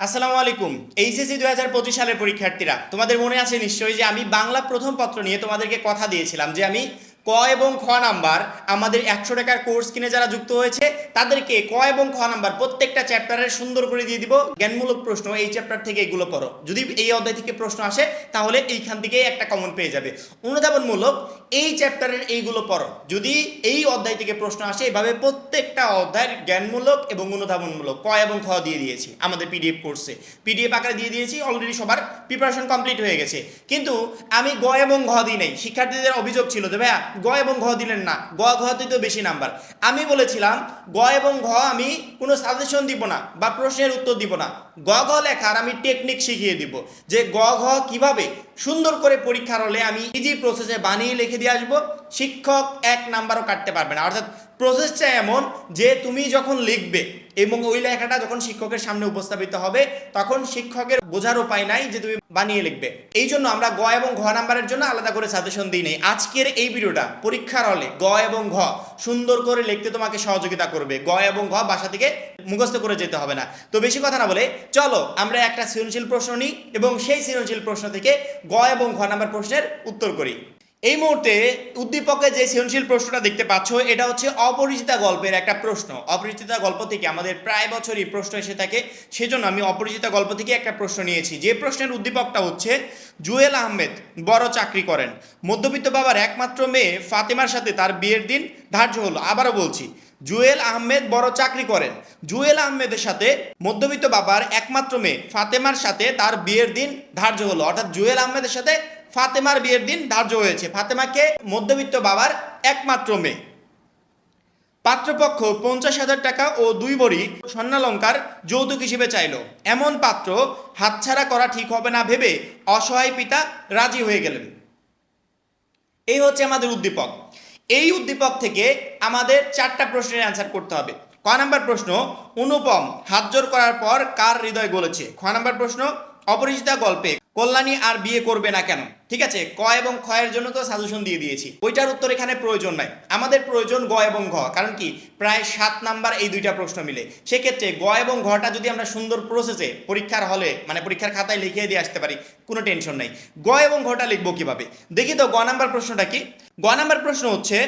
আসসালামু আলাইকুম। এইচএসসি দু হাজার পঁচিশ সালের পরীক্ষার্থীরা, তোমাদের মনে আছে নিশ্চয়ই যে আমি বাংলা প্রথম পত্র নিয়ে তোমাদেরকে কথা দিয়েছিলাম যে আমি ক এবং খ নাম্বার আমাদের একশো টাকার কোর্স কিনে যারা যুক্ত হয়েছে, তাদেরকে ক এবং খ নাম্বার প্রত্যেকটা চ্যাপ্টারের সুন্দর করে দিয়ে দিব। জ্ঞানমূলক প্রশ্ন এই চ্যাপ্টার থেকে এগুলো পড়ো যদি এই অধ্যায় থেকে প্রশ্ন আসে, তাহলে এইখান থেকেই একটা কমন পেয়ে যাবে। অনুধাবনমূলক এই চ্যাপ্টারের এইগুলো পড়ো। যদি এই অধ্যায় থেকে প্রশ্ন আসে, এভাবে প্রত্যেকটা অধ্যায়ের জ্ঞানমূলক এবং অনুধাবনমূলক ক এবং খ দিয়ে দিয়েছি আমাদের পিডিএফ কোর্সে পিডিএফ আকারে দিয়ে দিয়েছি অলরেডি সবার প্রিপারেশন কমপ্লিট হয়ে গেছে। কিন্তু আমি গ এবং ঘ দিই নাই। শিক্ষার্থীদের অভিযোগ ছিল যে, ভাইয়া গ এবং ঘ দিলেন না। গ ঘতে তো বেশি নাম্বার। আমি বলেছিলাম, গ এবং ঘ আমি কোনো সাজেশন দিব না বা প্রশ্নের উত্তর দিব না। গ, ঘ লেখার আমি টেকনিক শিখিয়ে দিব যে গ, ঘ কীভাবে সুন্দর করে পরীক্ষার হলে আমি ইজি প্রসেসে বানিয়ে লিখে দিয়ে আসব। শিক্ষক এক নাম্বারও কাটতে পারবে না। অর্থাৎ প্রসেসটা এমন যে তুমি যখন লিখবে এবং ওই লেখাটা যখন শিক্ষকের সামনে উপস্থাপিত হবে, তখন শিক্ষকের বোঝার উপায় নাই যে তুমি বানিয়ে লিখবে। এই জন্য আমরা গ এবং ঘ নাম্বারের জন্য আলাদা করে সাজেশন দিই নেই। আজকের এই ভিডিওটা পরীক্ষার হলে গ এবং ঘ সুন্দর করে লিখতে তোমাকে সহযোগিতা করবে। গ এবং ঘ বাসা থেকে মুখস্থ করে যেতে হবে না। তো বেশি কথা না বলে চলো আমরা একটা সৃজনশীল প্রশ্ন নিই এবং সেই সৃজনশীল প্রশ্ন থেকে গ এবং ঘ নাম্বার প্রশ্নের উত্তর করি। এই মুহূর্তে উদ্দীপকে যে সৃজনশীল প্রশ্নটা দেখতে পাচ্ছ, এটা হচ্ছে অপরিচিতা গল্পের একটা প্রশ্ন। অপরিচিতা গল্প থেকে আমাদের প্রায় বছরই প্রশ্ন এসে থাকে, সেজন্য আমি অপরিচিতা গল্প থেকে একটা প্রশ্ন নিয়েছি। যে প্রশ্নের উদ্দীপকটা হচ্ছে, জুয়েল আহমেদ বড় চাকরি করেন। মধ্যবিত্ত বাবার একমাত্র মেয়ে ফাতেমার সাথে তার বিয়ের দিন ধার্য হলো। আবারও বলছি, জুয়েল আহমেদ বড় চাকরি করেন। জুয়েল আহমেদের সাথে মধ্যবিত্ত বাবার একমাত্র মেয়ে ফাতেমার সাথে তার বিয়ের দিন ধার্য হলো। অর্থাৎ জুয়েল আহমেদের সাথে ফাতেমার বিয়ের দিন ধার্য হয়েছে। ফাতেমাকে মধ্যবিত্ত বাবার একমাত্র মেয়ে। পাত্রপক্ষ পঞ্চাশ হাজার টাকা ও দুই বড়ি স্বর্ণালঙ্কার যৌতুক হিসেবে চাইল। এমন পাত্র হাতছাড়া করা ঠিক হবে না ভেবে অসহায় পিতা রাজি হয়ে গেলেন। এই হচ্ছে আমাদের উদ্দীপক। এই উদ্দীপক থেকে আমাদের চারটা প্রশ্নের অ্যান্সার করতে হবে। ক নাম্বার প্রশ্ন, অনুপম হাত জোর করার পর কার হৃদয় গলেছে? খ নাম্বার প্রশ্ন অপরিচিতা গল্পে কল্যাণী আর বিয়ে করবে না কেন? ঠিক আছে, ক এবং এর জন্য তো সাজেশন দিয়ে দিয়েছি। ওইটার উত্তর এখানে প্রয়োজন নাই। আমাদের প্রয়োজন গ এবং ঘ, কারণ কি? প্রায় সাত নাম্বার এই দুইটা প্রশ্ন মিলে। সেক্ষেত্রে গ এবং ঘটা যদি আমরা সুন্দর প্রসেসে পরীক্ষার হলে মানে পরীক্ষার খাতায় লিখিয়ে দিয়ে আসতে পারি, কোনো টেনশন নাই। গ এবং ঘটা লিখব কীভাবে? দেখি তো গ নাম্বার প্রশ্নটা কি? গ নাম্বার প্রশ্ন হচ্ছে,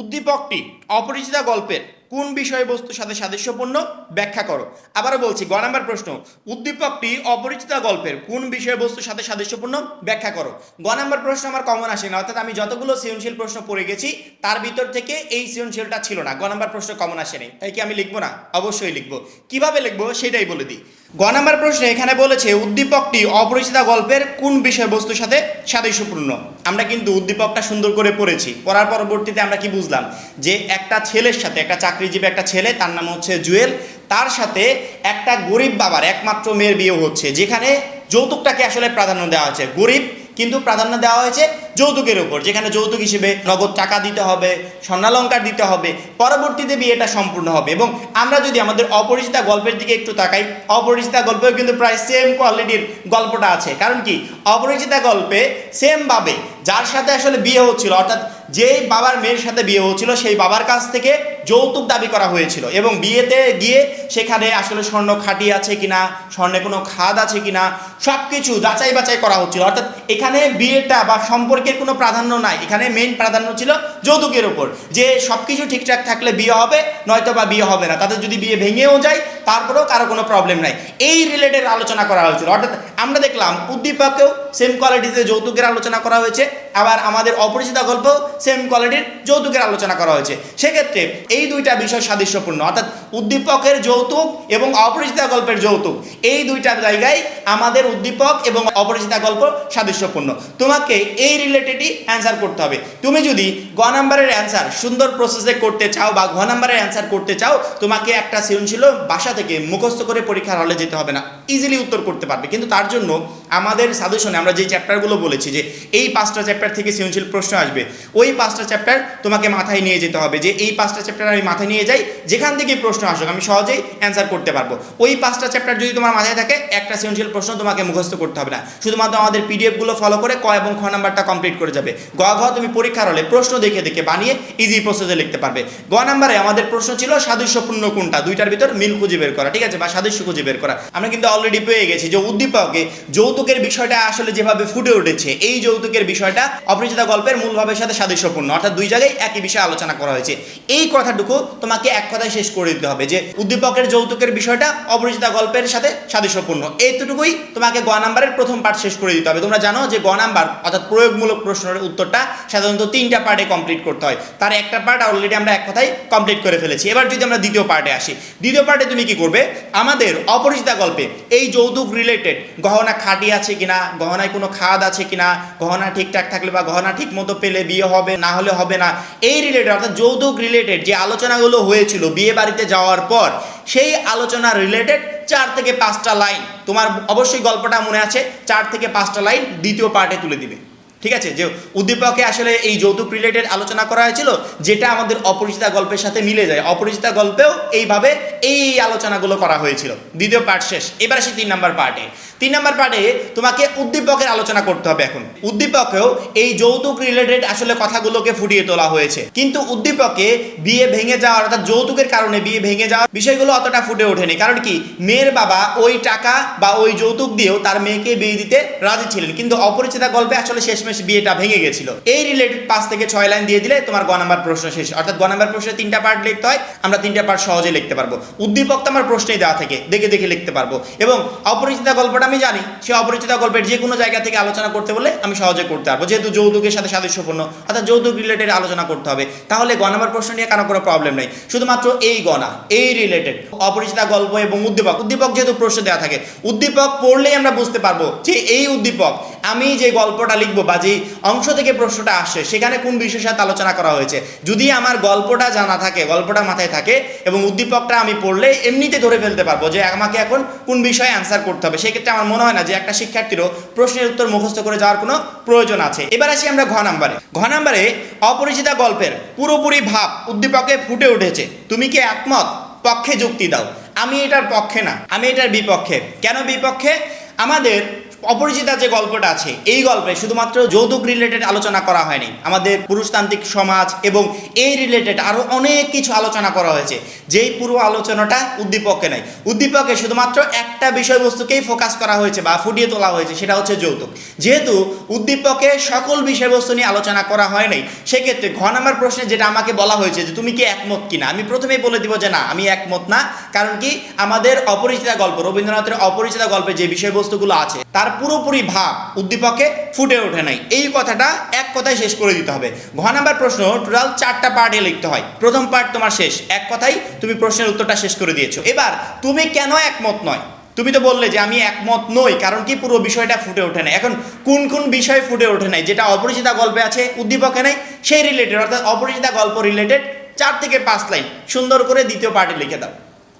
উদ্দীপকটি অপরিচিতা গল্পের কোন বিষয়বস্তুর সাথে সাদৃশ্যপূর্ণ? ব্যাখ্যা করো। আবারও বলছি, গ নাম্বার প্রশ্ন। উদ্দীপকটি অপরিচিতা গল্পের কোন বিষয়বস্তুর সাথে সাদৃশ্যপূর্ণ? ব্যাখ্যা করো। গ নাম্বার প্রশ্ন আমার কমন আসে না, অর্থাৎ আমি যতগুলো সৃজনশীল প্রশ্ন পড়ে গেছি, তার ভিতর থেকে এই সৃজনশীলটা ছিল না। গ নাম্বার প্রশ্ন কমন আসেনি তাই কি আমি লিখব না? অবশ্যই লিখব। কীভাবে লিখব? সেটাই বলে দিই। গ নাম্বার প্রশ্নে এখানে বলেছে, উদ্দীপকটি অপরিচিতা গল্পের কোন বিষয়বস্তুর সাথে সাদৃশ্যপূর্ণ? আমরা কিন্তু উদ্দীপকটা সুন্দর করে পড়েছি। পড়ার পরবর্তীতে আমরা কি বুঝলাম? যে একটা ছেলের সাথে, একটা চাকরিজীবী একটা ছেলে, তার নাম হচ্ছে জুয়েল, তার সাথে একটা গরিব বাবার, একমাত্র মেয়ের বিয়ে হচ্ছে, যেখানে যৌতুকটাকে আসলে প্রাধান্য দেওয়া হচ্ছে গরিব কিন্তু প্রাধান্য দেওয়া হয়েছে যৌতুকের উপর, যেখানে যৌতুক হিসেবে নগদ টাকা দিতে হবে, স্বর্ণালঙ্কার দিতে হবে, পরবর্তীতে বিয়েটা সম্পূর্ণ হবে। এবং আমরা যদি আমাদের অপরিচিতা গল্পের দিকে একটু তাকাই, অপরিচিতা গল্পেও কিন্তু প্রায় সেম কোয়ালিটির গল্পটা আছে। কারণ কি? অপরিচিতা গল্পে সেমভাবে যার সাথে আসলে বিয়ে হচ্ছিল, অর্থাৎ যেই বাবার মেয়ের সাথে বিয়ে হয়েছিল, সেই বাবার কাছ থেকে যৌতুক দাবি করা হয়েছিল এবং বিয়েতে গিয়ে সেখানে আসলে স্বর্ণ খাঁটি আছে কিনা, স্বর্ণে কোনো খাদ আছে কিনা সব কিছু যাচাই বাছাই করা হচ্ছিল। অর্থাৎ এখানে বিয়েটা বা সম্পর্কের কোনো প্রাধান্য নাই। এখানে মেইন প্রাধান্য ছিল যৌতুকের ওপর যে সব কিছু ঠিকঠাক থাকলে বিয়ে হবে নয়তো বা বিয়ে হবে না। তাদের যদি বিয়ে ভেঙেও যায়, তারপরেও কারও কোনো প্রবলেম নাই। এই রিলেটেড আলোচনা করা হয়েছিল। অর্থাৎ আমরা দেখলাম উদ্দীপকেও সেম কোয়ালিটিতে যৌতুকের আলোচনা করা হয়েছে। আবার আমাদের অপরিচিত গল্প সেম কোয়ালিটির যৌতুকের আলোচনা করা হয়েছে। সেক্ষেত্রে এই দুইটা বিষয় সাদৃশ্যপূর্ণ। অর্থাৎ উদ্দীপকের যৌতুক এবং অপরিচিতা গল্পের যৌতুক। এই দুইটা জায়গায় আমাদের উদ্দীপক এবং অপরিচিতা গল্প সাদৃশ্যপূর্ণ। তোমাকে এই রিলেটেডই অ্যান্সার করতে হবে। তুমি যদি গ নাম্বারের অ্যান্সার সুন্দর প্রসেসে করতে চাও বা ঘ নাম্বারের অ্যান্সার করতে চাও, তোমাকে একটা সৃজনশীল বাসা থেকে মুখস্থ করে পরীক্ষার হলে যেতে হবে না। ইজিলি উত্তর করতে পারবে। কিন্তু তার জন্য আমাদের সাজেশনে আমরা যে চ্যাপ্টারগুলো বলেছি যে এই পাঁচটা চ্যাপ্টার থেকে সৃজনশীল প্রশ্ন আসবে, ওই পাঁচটা চ্যাপ্টার তোমাকে মাথায় নিয়ে যেতে হবে যে এই পাঁচটা চ্যাপ্টার আমি মাথায় নিয়ে যাই, যেখান থেকে প্রশ্ন আসুক, আমি সহজেই অ্যান্সার করতে পারব। ওই পাঁচটা চ্যাপ্টার যদি তোমার মাথায় থাকে, একটা সৃজনশীল প্রশ্ন তোমাকে মুখস্থ করতে হবে না। শুধুমাত্র আমাদের পিডিএফগুলো ফলো করে ক এবং খ নাম্বারটা কমপ্লিট করে যাবে। গ, ঘ তুমি পরীক্ষার হলে প্রশ্ন দেখে দেখে বানিয়ে ইজি প্রসেসে লিখতে পারবে। গ নাম্বারে আমাদের প্রশ্ন ছিল সাদৃশ্যপূর্ণ কোনটা? দুইটার ভিতর মিল খুঁজে বের করা, ঠিক আছে? বা সাদৃশ্য খুঁজে বের করা। আমরা কিন্তু অলরেডি পেয়ে গেছি, যে উদ্দীপকে যৌতুকের বিষয়টা আসলে যেভাবে ফুটে উঠেছে, এই যৌতুকের বিষয়টা অপরিচিতা গল্পের মূল ভাবের সাথে সাদৃশ্যপূর্ণ। অর্থাৎ দুই জায়গায় একই বিষয়ে আলোচনা করা হয়েছে। এই কথাটুকু তোমাকে এক কথায় শেষ করে দিতে হবে যে, উদ্দীপকের যৌতুকের বিষয়টা অপরিচিতা গল্পের সাথে সাদৃশ্যপূর্ণ। এইটুকুই তোমাকে গ নাম্বারের প্রথম পার্ট শেষ করে দিতে হবে। তোমরা জানো যে গ নাম্বার, অর্থাৎ প্রয়োগমূলক প্রশ্নের উত্তরটা সাধারণত তিনটা পার্টে কমপ্লিট করতে হয়। তার একটা পার্ট অলরেডি আমরা এক কথায় কমপ্লিট করে ফেলেছি। এবার যদি আমরা দ্বিতীয় পার্টে আসি, দ্বিতীয় পার্টে তুমি কি করবে? আমাদের অপরিচিতা গল্পে এই যৌতুক রিলেটেড গহনা খাঁটি আছে কিনা, গহনায় কোনো খাদ আছে কিনা, গহনা ঠিকঠাক থাকলে বা গহনা ঠিক মতো পেলে বিয়ে হবে, না হলে হবে না, এই রিলেটেড অর্থাৎ যৌতুক রিলেটেড যে আলোচনাগুলো হয়েছিল বিয়ে বাড়িতে যাওয়ার পর, সেই আলোচনা রিলেটেড চার থেকে পাঁচটা লাইন তোমার অবশ্যই গল্পটা মনে আছে, চার থেকে পাঁচটা লাইন দ্বিতীয় পার্টে তুলে দিবে। ঠিক আছে? যে উদ্দীপকে আসলে এই যৌতুক রিলেটেড আলোচনা করা হয়েছিল, যেটা আমাদের অপরিচিতা গল্পের সাথে মিলে যায়। অপরিচিতা গল্পেও এইভাবে এই আলোচনাগুলো করা হয়েছিল। দ্বিতীয় পার্ট শেষ। এবার আসি তিন নাম্বার পার্টে তিন নম্বর পার্টে তোমাকে উদ্দীপকের আলোচনা করতে হবে এখন। উদ্দীপকেও এই যৌতুক রিলেটেড আসলে কথাগুলোকে ফুটিয়ে তোলা হয়েছে। কিন্তু উদ্দীপকে বিয়ে ভেঙে যাওয়ার অর্থাৎ যৌতুকের কারণে বিয়ে ভেঙে যাওয়ার বিষয়গুলো অতটা ফুটে ওঠেনি। কারণ কি? মেয়ের বাবা ওই টাকা বা ওই যৌতুক দিয়েও তার মেয়েকে বিয়ে দিতে রাজি ছিলেন। কিন্তু অপরিচিতা গল্পে আসলে শেষমেশ বিয়েটা ভেঙে গেছিল। এই রিলেটেড পাঁচ থেকে ছয় লাইন দিয়ে দিলে তোমার গ নাম্বার প্রশ্ন শেষ। অর্থাৎ গ নাম্বার প্রশ্নে তিনটা পার্ট লিখতে হয়, আমরা তিনটা পার্ট সহজে লিখতে পারব। উদ্দীপক তো আমার প্রশ্নেই দেওয়া থেকে, দেখে দেখে লিখতে পারব। এবং অপরিচিতা গল্পটা আমি জানি সে অপরিচিতা গল্পের যে কোনো জায়গা থেকে আলোচনা করতে বলে আমি সহজে করতে পারব। যেহেতু যৌতুকের সাথে সাদৃশ্যপূর্ণ, অর্থাৎ যৌতুক রিলেটেড আলোচনা করতে হবে। তাহলে গ নাম্বার প্রশ্ন নিয়ে কারও কোনো প্রবলেম নেই। শুধুমাত্র এই গণা এই রিলেটেড অপরিচিতা গল্প এবং উদ্দীপক। উদ্দীপক যেহেতু প্রশ্ন দেওয়া থাকে, উদ্দীপক পড়লেই আমরা বুঝতে পারব যে এই উদ্দীপক, আমি যে গল্পটা লিখব বা যেই অংশ থেকে প্রশ্নটা আসছে, সেখানে কোন বিষয়ের সাথে আলোচনা করা হয়েছে। যদি আমার গল্পটা জানা থাকে, গল্পটা মাথায় থাকে এবং উদ্দীপকটা আমি পড়লে এমনিতে ধরে ফেলতে পারব যে আমাকে এখন কোন বিষয়ে অ্যান্সার করতে হবে, সেক্ষেত্রে আমার মনে হয় না যে একটা শিক্ষার্থীরও প্রশ্নের উত্তর মুখস্থ করে যাওয়ার কোনো প্রয়োজন আছে। এবার আসি আমরা ঘ নাম্বারে। ঘ নাম্বারে অপরিচিতা গল্পের পুরোপুরি ভাব উদ্দীপকে ফুটে উঠেছে। তুমি কি একমত? পক্ষে যুক্তি দাও। আমি এটার পক্ষে না। আমি এটার বিপক্ষে। কেন বিপক্ষে? আমাদের অপরিচিতা যে গল্পটা আছে, এই গল্পে শুধুমাত্র যৌতুক রিলেটেড আলোচনা করা হয়নি। আমাদের পুরুষতান্ত্রিক সমাজ এবং এই রিলেটেড আরও অনেক কিছু আলোচনা করা হয়েছে। যেই পুরো আলোচনাটা উদ্দীপকে নাই উদ্দীপকে শুধুমাত্র একটা বিষয়বস্তুকেই ফোকাস করা হয়েছে বা ফুটিয়ে তোলা হয়েছে, সেটা হচ্ছে যৌতুক। যেহেতু উদ্দীপকে সকল বিষয়বস্তু নিয়ে আলোচনা করা হয় নাই, সেক্ষেত্রে ঘ নাম্বার প্রশ্নে যেটা আমাকে বলা হয়েছে যে তুমি কি একমত কিনা, আমি প্রথমেই বলে দিব যে না, আমি একমত না। কারণ কি আমাদের অপরিচিতা গল্প, রবীন্দ্রনাথের অপরিচিতা গল্পে যে বিষয়বস্তুগুলো আছে, তার পুরোপুরি ভাব উদ্দীপকে ফুটে ওঠে নাই। এই কথাটা এক কথায় শেষ করে দিতে হবে। ঘ নাম্বার প্রশ্ন, টোটাল চারটা পার্টে লিখতে হয়। প্রথম পার্ট তোমার শেষ। এক কথাই তুমি প্রশ্নের উত্তরটা শেষ করে দিয়েছ। এবার, তুমি কেন একমত নয়? তুমি তো বললে যে আমি একমত নই, কারণ কি পুরো বিষয়টা ফুটে ওঠে নাই? এখন, কোন কোন বিষয় ফুটে ওঠে নাই? যেটা অপরিচিতা গল্পে আছে, উদ্দীপকে নেই, সেই রিলেটেড অর্থাৎ অপরিচিতা গল্প রিলেটেড চার থেকে পাঁচ লাইন সুন্দর করে দ্বিতীয় পার্টে লিখে দাও।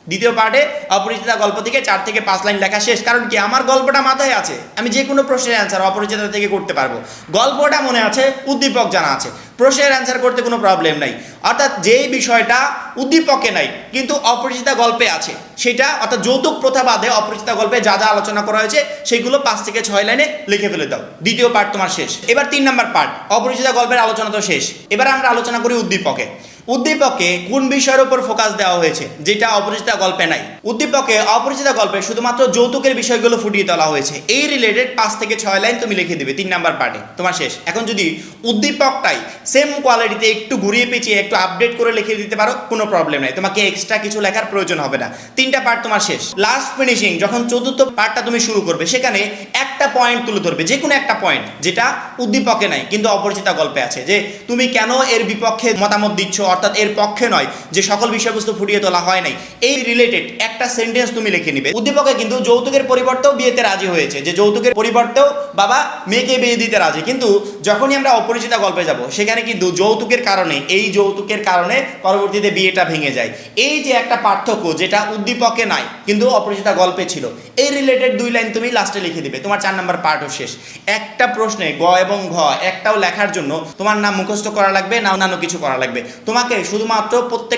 দ্বিতীয় পার্টে অপরিচিতা গল্প থেকে চার থেকে পাঁচ লাইন লেখা শেষ। কারণ কি? আমার গল্পটা মাথায় আছে। আমি যে কোনো প্রশ্নের অ্যান্সার অপরিচিতা থেকে করতে পারব। গল্পটা মনে আছে, উদ্দীপক জানা আছে। প্রশ্নের অ্যান্সার করতে কোনো প্রবলেম নাই। অর্থাৎ যেই বিষয়টা উদ্দীপকে নাই, কিন্তু অপরিচিতা গল্পে আছে, সেটা অর্থাৎ যৌতুক প্রথা বাদে অপরিচিতা গল্পে যা যা আলোচনা করা হয়েছে সেগুলো পাঁচ থেকে ছয় লাইনে লিখে ফেলে দাও। দ্বিতীয় পার্ট তোমার শেষ। এবার তিন নাম্বার পার্ট। অপরিচিতা গল্পের আলোচনা তো শেষ। এবার আমরা আলোচনা করি উদ্দীপকে। উদ্দীপকে কোন বিষয়ের উপর ফোকাস দেওয়া হয়েছে, যেটা অপরিচিতা গল্পে নাই? উদ্দীপকে অপরিচিতা গল্পে শুধুমাত্র যৌতুকের বিষয়গুলো ফুটিয়ে তোলা হয়েছে। এই রিলেটেড পাঁচ থেকে ছয় লাইন তুমি লিখে দিবে, তিন নাম্বার পার্টে তোমার শেষ। এখন যদি উদ্দীপকটাই সেম কোয়ালিটিতে একটু ঘুরিয়ে পেঁচিয়ে, একটু আপডেট করে লিখে দিতে পারো, কোনো প্রবলেম নাই। তোমাকে এক্সট্রা কিছু লেখার প্রয়োজন হবে না। তিনটা পার্ট তোমার শেষ। লাস্ট ফিনিশিং যখন চতুর্থ পার্টটা তুমি শুরু করবে, সেখানে একটা পয়েন্ট তুলে ধরবে যে কোনো একটা পয়েন্ট যেটা উদ্দীপকে নাই, কিন্তু অপরিচিতা গল্পে আছে। যে তুমি কেন এর বিপক্ষে মতামত দিচ্ছ অর্থাৎ এর পক্ষে নয়, যে সকল বিষয়বস্তু ফুটিয়ে তোলা হয় নাই। এই রিলেটেড একটা সেন্টেন্স তুমি লিখে নিবে। উদ্দীপকে কিন্তু যৌতুকের পরিবর্তেও বিয়েতে রাজি হয়েছে, যে যৌতুকের পরিবর্তেও বাবা মেয়েকে বিয়ে দিতে রাজি। কিন্তু যখনই আমরা অপরিচিতা গল্পে যাব, সেখানে কিন্তু যৌতুকের কারণে, এই যৌতুকের কারণে পরবর্তীতে বিয়েটা ভেঙে যায়। এই যে একটা পার্থক্য, যেটা উদ্দীপকে নাই, কিন্তু অপরিচিতা গল্পে ছিল, এই রিলেটেড দুই লাইন তুমি লাস্টে লিখে দিবে। তোমার চার নাম্বার পার্টও শেষ। একটা প্রশ্নে গ এবং ঘ, একটাও লেখার জন্য তোমার নাম মুখস্থ করা লাগবে, না অন্যান্য কিছু করা লাগবে। তোমাকে শুধুমাত্র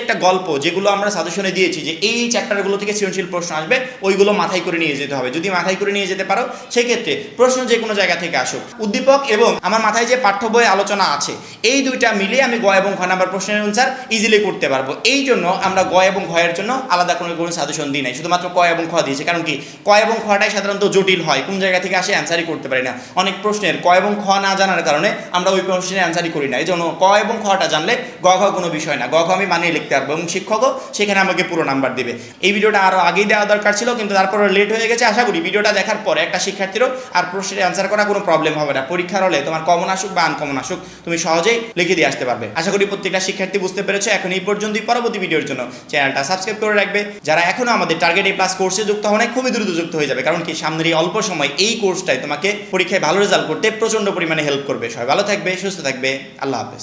প্রত্যেকটা গল্প যেগুলো আমরা সাজেশনে দিয়েছি যে এই চ্যাপ্টারগুলো থেকে সৃজনশীল প্রশ্ন আসবে, ওইগুলো মাথায় করে নিয়ে যেতে হবে। যদি মাথায় করে নিয়ে যেতে পারো, সেক্ষেত্রে প্রশ্ন যে কোনো জায়গা থেকে আসুক। উদ্দীপক এবং আমার মাথায় যে পাঠ্য বই আলোচনা আছে, এই দুইটা মিলিয়ে আমি গ এবং ঘ নাম্বার প্রশ্নের অনুসার ইজিলি করতে পারব। এই জন্য আমরা গ এবং ঘয়ের জন্য আলাদা কোনো কোনো সাজেশন দিই নাই। শুধুমাত্র ক এবং খ দিয়েছে। কারণ কি? ক এবং খটাই সাধারণত জটিল হয়। কোন জায়গা থেকে আসে অ্যান্সারই করতে পারি না। অনেক প্রশ্নের ক এবং খ না জানার কারণে আমরা ওই প্রশ্নের অ্যান্সারই করি না। এই জন্য ক এবং খটা জানলে গ ঘ কোনো বিষয় না। গ ঘ আমি মানিয়ে লিখতে পারব এবং শিক্ষকও সেখানে আমাকে পুরো নাম্বার দিবে। এই ভিডিওটা আরও আগেই দেওয়া দরকার ছিল, কিন্তু তারপরে লেট হয়ে গেছে। আশা করি ভিডিওটা দেখার পরে একটা শিক্ষার্থীরও আর প্রশ্নের অ্যান্সার করা কোনো প্রবলেম হবে না। পরীক্ষার হলে তোমার কমন আসুক বা আনকমন আসুক, তুমি সহজেই লিখে দিয়ে আসতে পারবে। আশা করি প্রত্যেকটা শিক্ষার্থী বুঝতে পেরেছ। এখন এই পর্যন্তই পরবর্তী ভিডিওর জন্য। চ্যানেলটা সাবস্ক্রাইব করে রাখবে। যারা এখনও আমাদের টার্গেট এ প্লাস কোর্সে যুক্ত নাই, খুবই দ্রুত যুক্ত হয়ে যাবে। কারণ কি? সামনের এই অল্প সময় এই কোর্সটাই তোমাকে পরীক্ষায় ভালো রেজাল্ট করতে প্রচণ্ড পরিমাণে হেল্প করবে। সবাই ভালো থাকবে, সুস্থ থাকবে। আল্লাহ হাফেজ।